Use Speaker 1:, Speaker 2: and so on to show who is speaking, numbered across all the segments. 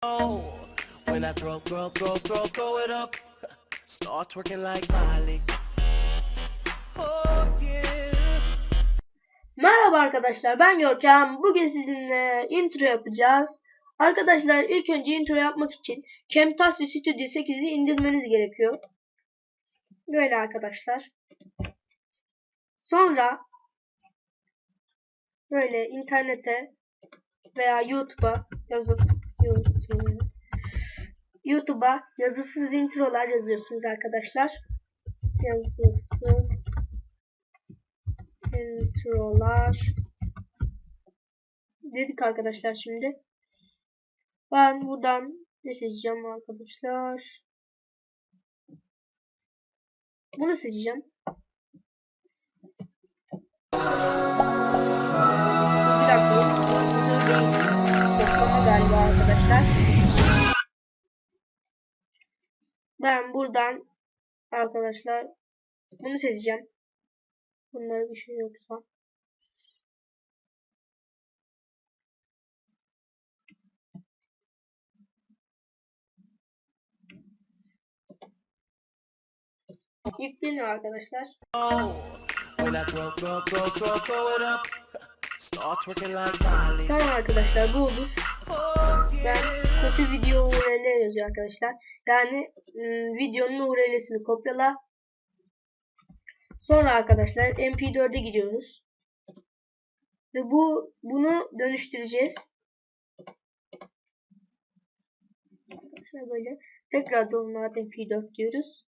Speaker 1: When I throw, throw, throw, throw, throw it up, start twerking like Miley. Oh yeah.
Speaker 2: Merhaba arkadaşlar ben Görkem. Bugün sizinle intro yapacağız. Arkadaşlar ilk önce intro yapmak için Camtasia Studio 8'i indirmeniz gerekiyor. Böyle arkadaşlar. Sonra böyle internete veya YouTube'a yazıp YouTube- YouTube'a yazısız introlar yazıyorsunuz arkadaşlar. Yazısız introlar dedik arkadaşlar şimdi. Ben buradan ne seçeceğim arkadaşlar? Bunu seçeceğim. Ben buradan arkadaşlar bunu seçeceğim. Bunlara bir şey yoksa. Yükleniyor arkadaşlar. Tamam arkadaşlar bu olur. Ben
Speaker 1: yeah.
Speaker 2: copy video URL yazıyor arkadaşlar. Yani videonun URL'sini kopyala. Sonra arkadaşlar MP4'e gidiyoruz. Ve bu bunu dönüştüreceğiz. Arkadaşlar böyle tekrar download MP4 diyoruz.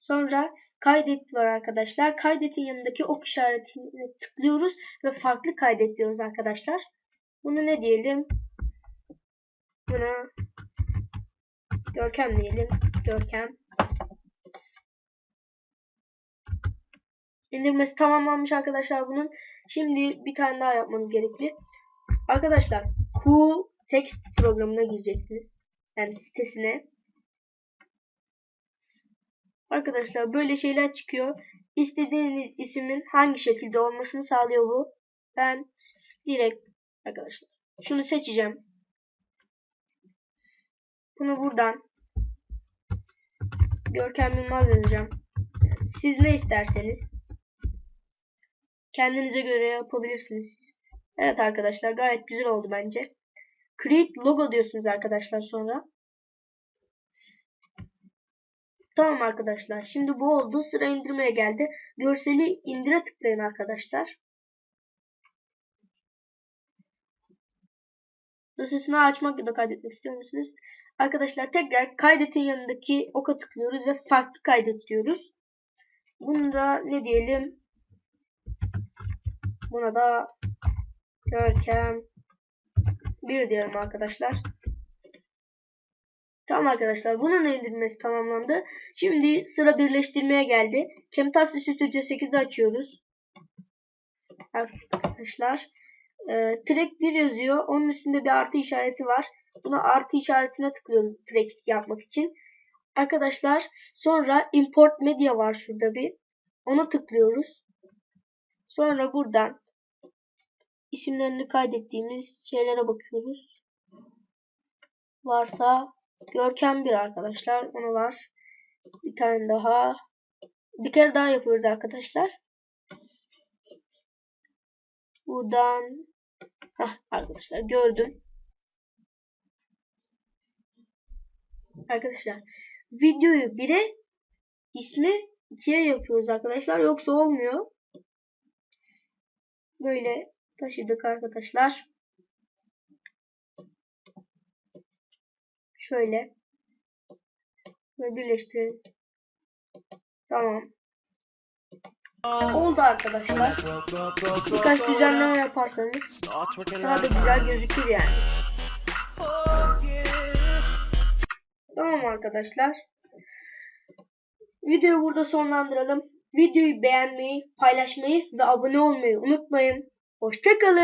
Speaker 2: Sonra kaydet var arkadaşlar. Kaydetin yanındaki ok işaretine tıklıyoruz ve farklı kaydet diyoruz arkadaşlar. Bunu ne diyelim? Buna Görkem diyelim. Görkem. İndirmesi tamamlanmış arkadaşlar bunun. Şimdi bir tane daha yapmanız gerekli. Arkadaşlar Cool Text programına gireceksiniz. Yani sitesine. Arkadaşlar böyle şeyler çıkıyor. İstediğiniz ismin hangi şekilde olmasını sağlıyor bu. Ben direkt arkadaşlar şunu seçeceğim. Bunu buradan Görkem Yılmaz yazacağım. Siz ne isterseniz kendinize göre yapabilirsiniz siz. Evet arkadaşlar gayet güzel oldu bence. Create logo diyorsunuz arkadaşlar sonra. Tamam arkadaşlar. Şimdi bu oldu. Sıra indirmeye geldi. Görseli indire tıklayın arkadaşlar. Dosyasını açmak ya da kaydetmek istiyor musunuz? Arkadaşlar tekrar kaydetin yanındaki oka tıklıyoruz ve farklı kaydet diyoruz. Bunu da ne diyelim? Buna da Görkem 1 diyelim arkadaşlar. Tamam arkadaşlar bunun indirmesi tamamlandı. Şimdi sıra birleştirmeye geldi. Camtasia Studio 8'i açıyoruz. Arkadaşlar. E, track 1 yazıyor. Onun üstünde bir artı işareti var. Buna artı işaretine tıklıyoruz track yapmak için. Arkadaşlar sonra import media var şurada bir. Ona tıklıyoruz. Sonra buradan isimlerini kaydettiğimiz şeylere bakıyoruz. Varsa Görkem bir arkadaşlar. Onu var. Bir tane daha. Bir kere daha yapıyoruz arkadaşlar. Buradan Heh, arkadaşlar gördüm. Arkadaşlar videoyu 1'e ismi 2'ye yapıyoruz arkadaşlar. Yoksa olmuyor. Böyle taşıdık arkadaşlar. Şöyle. Ve birleştirelim. Tamam. Oldu arkadaşlar. Birkaç düzenleme yaparsanız daha da güzel gözükür yani. Tamam arkadaşlar. Videoyu burada sonlandıralım. Videoyu beğenmeyi, paylaşmayı ve abone olmayı unutmayın. Hoşçakalın.